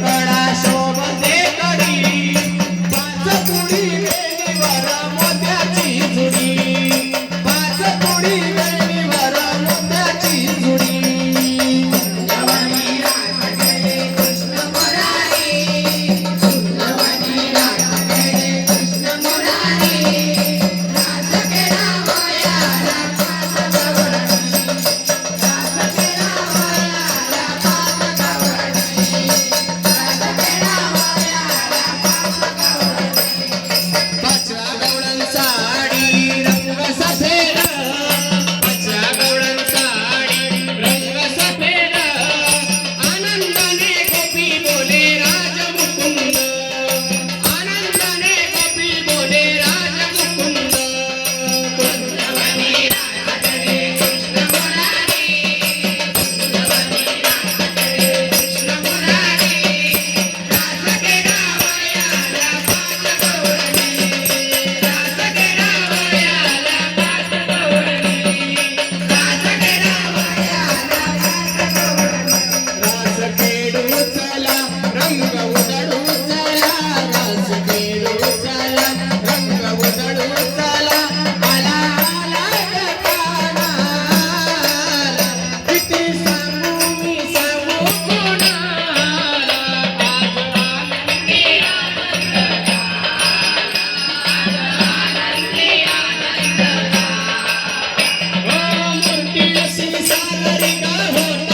कडा शोभते कडी पाच कुडी वेणी Laurenza. Hare